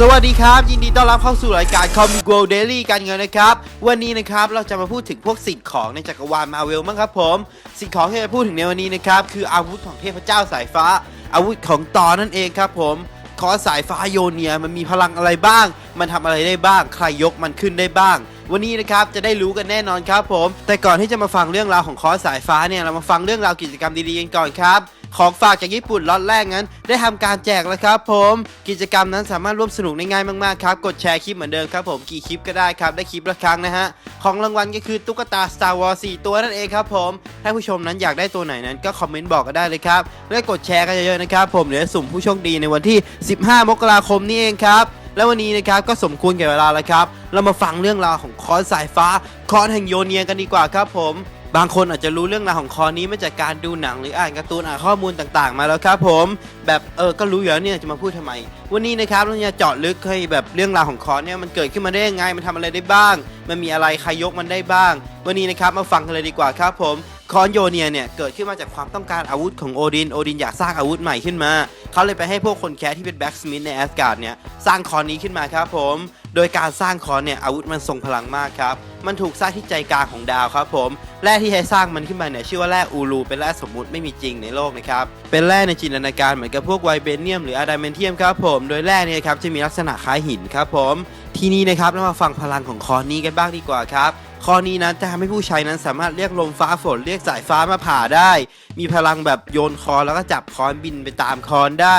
สวัสดีครับ ยินดีต้อนรับเข้าสู่รายการ Comic World Daily กันเงินนะครับ วันนี้นะครับเราจะมาพูดถึงพวกสิ่งของในจักรวาลมาเวลมั้งครับผมสิ่งของที่จะพูดถึงในวันนี้นะครับคืออาวุธของเทพเจ้าสายฟ้า อาวุธของตอนั่นเองครับผมคอสายฟ้าโยเนียมันมีพลังอะไรบ้าง มันทำอะไรได้บ้าง ใครยกมันขึ้นได้บ้างวันนี้นะครับจะได้รู้กันแน่นอนครับผม แต่ก่อนที่จะมาฟังเรื่องราวของคอสายฟ้าเนี่ยเรามาฟังเรื่องราวกิจกรรมดีๆกันก่อนครับ ของฝากจากญี่ปุ่นล็อตแรกนั้น ได้ทำการแจกแล้วครับผม กิจกรรมนั้นสามารถร่วมสนุกได้ง่ายมากๆครับ กดแชร์คลิปเหมือนเดิมครับผมกี่คลิปก็ได้ครับ ได้คลิปละครั้งนะฮะ ของรางวัลก็คือตุ๊กตา Star Wars 4 ตัวนั่นเองครับผม ถ้าผู้ชมนั้นอยากได้ตัวไหนนั้นก็คอมเมนต์บอกก็ได้เลยครับ และกดแชร์กันเยอะๆนะครับผมเดี๋ยวสุ่มผู้โชคดีในวันที่ 15 มกราคมนี้เองครับและวันนี้นะครับก็สมควรแก่เวลาแล้วครับ เรามาฟังเรื่องราวของคอนสายฟ้าคอนแห่งโยเนียกันดีกว่าครับผม บางคนอาจจะรู้เรื่องราวของคอนนี้มาจากการดูหนังหรืออ่านการ์ตูนอ่านข้อมูลต่างๆ มาแล้วครับผมแบบเออก็รู้อยู่แล้วเนี่ยจะมาพูดทำไม วันนี้นะครับเราจะเจาะลึกให้แบบเรื่องราวของคอนเนี่ยมันเกิดขึ้นมาได้ยังไงมันทำอะไรได้บ้าง มันมีอะไรใครยกมันได้บ้าง วันนี้นะครับมาฟังกันเลยดีกว่าครับผม คอนโยเนียเนี่ยเกิดขึ้นมาจากความต้องการอาวุธของโอดิน โอดินอยากสร้างอาวุธใหม่ขึ้นมา เขาเลยไปให้พวกคนแคสที่เป็นแบ็กสมิธในแอสการ์ดเนี่ยสร้างคอนนี้ขึ้นมาครับผม โดยการสร้างคอนเนี่ยอาวุธมันทรงพลังมากครับ มันถูกสร้างที่ใจกลางของดาวครับผม แร่ที่ใช้สร้างมันขึ้นมาเนี่ยชื่อว่าแร่อูรูเป็นแร่สมมุติไม่มีจริงในโลกนะครับ เป็นแร่ในจินตนาการเหมือนกับพวกไวเบเนียมหรืออะดามเมนเทียมครับผม โดยแร่เนี่ยครับจะมีลักษณะคล้ายหินครับผม ทีนี้นะครับเรามาฟังพลังของคอนนี้กันบ้างดีกว่าครับ คอนนี้นั้นจะทำให้ผู้ใช้นั้นสามารถเรียกลมฟ้าฝนเรียกสายฟ้ามาผ่าได้ มีพลังแบบโยนคอนแล้วก็จับคอนบินไปตามคอนได้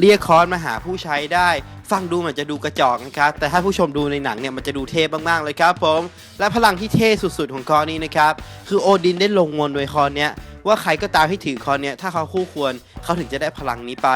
เรียกคอนมาหาผู้ใช้ได้ ฟังดูเหมือนจะดูกระจอกนะครับ แต่ถ้าผู้ชมดูในหนังเนี่ยมันจะดูเท่มากๆเลยครับผม และพลังที่เท่สุดๆของคอนนี้นะครับ คือโอดินได้ลงมนต์โดยคอนเนี้ย ว่าใครก็ตามที่ถือคอนเนี่ยถ้าเขาคู่ควรเขาถึงจะได้พลังนี้ไป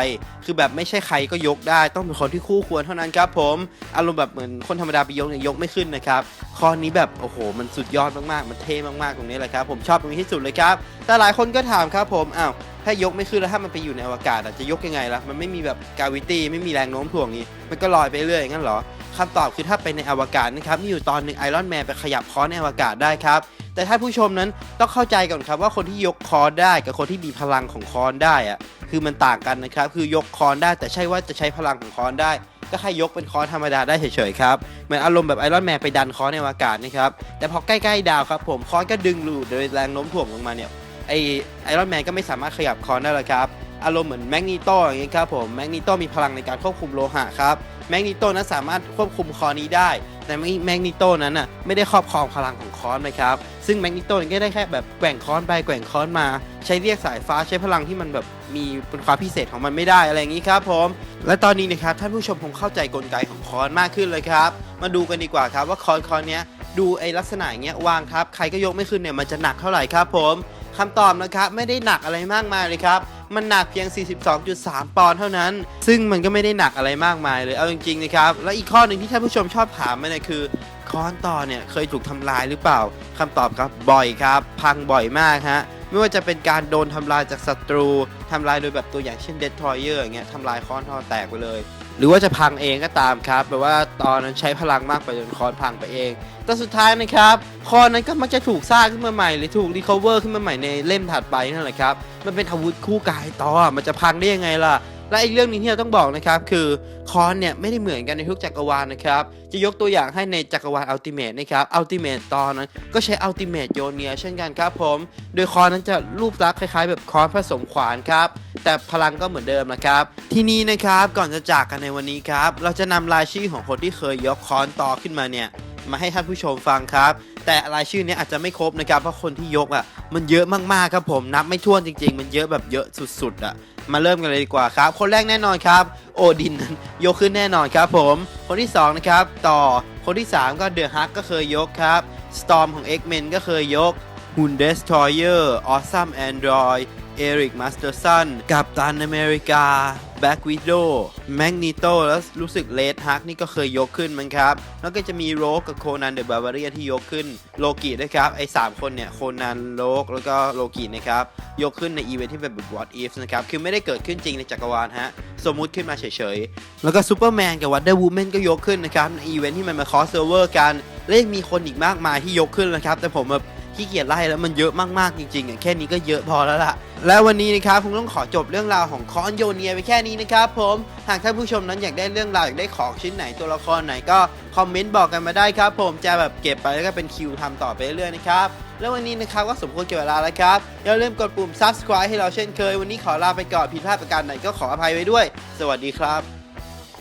คือแบบไม่ใช่ใครก็ยกได้ต้องเป็นคนที่คู่ควรเท่านั้นครับผมอารมณ์แบบเหมือนคนธรรมดาไปยกเนี่ยยกไม่ขึ้นนะครับคอนนี้แบบโอ้โห มันสุดยอดมากๆมันเท่มากๆตรงนี้แหละครับผมชอบตรงนี้ที่สุดเลยครับแต่หลายคนก็ถามครับผมอ้าว ถ้ายกไม่ขึ้นแล้วถ้ามันไปอยู่ในอวกาศอะจะยกยังไงล่ะมันไม่มีแบบกาวิตี้ไม่มีแรงโน้มถ่วงนี้ มันก็ลอยไปเรื่อยอย่างนั้นเหรอคำตอบคือถ้าไปในอวกาศนะครับมีอยู่ตอนหนึ่งไอรอนแมนไปขยับคอในอวกาศได้ครับแต่ถ้าผู้ชมนั้นต้องเข้าใจก่อนครับว่าคนที่ยกคอนได้กับคนที่มีพลังของคอนได้อะคือมันต่างกันนะครับคือยกคอนได้แต่ใช่ว่าจะใช้พลังของคอนได้ ก็แค่ยกเป็นคอนธรรมดาได้เฉยๆครับเหมือนอารมณ์แบบไอรอนแมนไปดันคอนในอวกาศนะครับแต่พอใกล้ๆดาวครับผมคอนก็ดึงรูดโดยแรงโน้มถ่วงลงมาเนี่ย ไอไอรอนแมนก็ไม่สามารถขยับคอนได้หรอกครับ อารมณ์เหมือนแมกนีโตอย่างนี้ครับผมแมกนีโตมีพลังในการควบคุมโลหะครับแมกนีโตนั้นสามารถควบคุมคอนนี้ได้ แต่แมกนีโตนั้นน่ะไม่ได้ครอบครองพลังของคอนนะครับซึ่งแมกนีโตนี่ก็ได้แค่แบบแกว่งคอนไปแกว่งคอนมา ใช้เรียกสายฟ้าใช้พลังที่มันแบบมีเป็นความพิเศษของมันไม่ได้อะไรอย่างนี้ครับผมและตอนนี้นะครับท่านผู้ชมคงเข้าใจกลไกของคอนมากขึ้นเลยครับ มาดูกันดีกว่าครับว่าคอนคอนเนี้ยดูไอลักษณะอย่างเงี้ยวางครับ ใครก็ยกไม่ขึ้นเนี่ยมันจะหนักเท่าไหร่ครับผม คำตอบนะครับไม่ได้หนักอะไรมากมายเลยครับ มันหนักเพียง 42.3 ปอนด์เท่านั้น ซึ่งมันก็ไม่ได้หนักอะไรมากมายเลย เอาจริงๆนะครับ และอีกข้อหนึ่งที่ท่านผู้ชมชอบถามมาเนี่ยคือค้อนต่อเนี่ยเคยถูกทำลายหรือเปล่าคำตอบครับบ่อยครับ พังบ่อยมากฮะไม่ว่าจะเป็นการโดนทำลายจากศัตรู ทำลายโดยแบบตัวอย่างเช่นเดทรอยเออร์อย่างเงี้ยทำลายค้อนทอแตกไปเลย หรือว่าจะพังเองก็ตามครับแปลว่าตอนนั้นใช้พลังมากไปจนคอนพังไปเอง แต่สุดท้ายนะครับคอนนั้นก็มักจะถูกสร้างขึ้นมาใหม่ หรือถูกรีคอเวอร์ขึ้นมาใหม่ในเล่มถัดไปนั่นแหละครับมันเป็นอาวุธคู่กายต่อมันจะพังได้ยังไงล่ะ และอีกเรื่องหนึงที่เราต้องบอกนะครับคือคอนเนี่ยไม่ได้เหมือนกันในทุกจักรวาลนะครับจะยกตัวอย่างให้ในจักรวาลอัลติเมทนะครับอัลติเมทตอนนั้นก็ใช้อัลติเมทโยเนียเช่นกันครับผม โดยคอนนั้นจะรูปลักษณ์คล้ายๆ แบบคอนผสมขวานครับแต่พลังก็เหมือนเดิมนะครับ ทีนี้นะครับก่อนจะจากกันในวันนี้ครับเราจะนำรายชื่อของคนที่เคยยกคอนต่อขึ้นมาเนี่ยมาให้ท่านผู้ชมฟังครับ แต่รายชื่อเนี้อาจจะไม่ครบนะครับเพราะคนที่ยกอะมันเยอะมากๆครับผมนับไม่ถ้วนจริง ๆ มันเยอะแบบเยอะสุดๆอะมาเริ่มกันเลยดีกว่าครับ คนแรกแน่นอนครับ โอดินนั้นยกขึ้นแน่นอนครับผมคนที่สองนะครับต่อคนที่สามก็เดอะฮักก็เคยยกครับสตอมของ X-Men ก็เคยยกหุ่นเดสทรอยเออร์ออซัมแอนดรอย เอริกมาสเตอร์สันกับตันอเมริกาแบ็กวิดโดแมกนิโตแล้วรู้สึกเลดฮักนี่ก็เคยยกขึ้นมั้งครับ แล้วก็จะมีโรกกับโคนันเดอะบา r าเรียที่ยกขึ้นโลกินะครับ ไอ้สามคนเนี่ย โคนันโลกแล้วก็โลกินะครับ ยกขึ้นในอีเวนท์ที่เป็นแบบ What If นะครับ คือไม่ได้เกิดขึ้นจริงในจักรวาลฮะ สมมุติขึ้นมาเฉยๆ แล้วก็ซูเปอร์แมนกับวั o เดอร์วูแมนก็ยกขึ้นนะครับในอีเวนท์ที่มันมาคอสเซิร์เวอร์กันและยังมีคนอีกมากมายที่ยกขึ้นนะครับแต่ผมแบบ ขี้เกียจไล่แล้วมันเยอะมากๆจริงๆอะแค่นี้ก็เยอะพอแล้วล่ะ และวันนี้นะครับคงต้องขอจบเรื่องราวของคอนโยเนียไปแค่นี้นะครับผมหากท่านผู้ชมนั้นอยากได้เรื่องราวอยากได้ของชิ้นไหนตัวละครไหนก็คอมเมนต์บอกกันมาได้ครับ ผมจะแบบเก็บไปแล้วก็เป็นคิวทำต่อไปเรื่อยๆนะครับแล้ววันนี้นะครับก็สมควรเก็บเวลาแล้วครับอย่าลืมกดปุ่ม subscribe ให้เราเช่นเคย วันนี้ขอลาไปก่อนผิดพลาดประการไหนก็ขออภัยไว้ด้วย สวัสดีครับ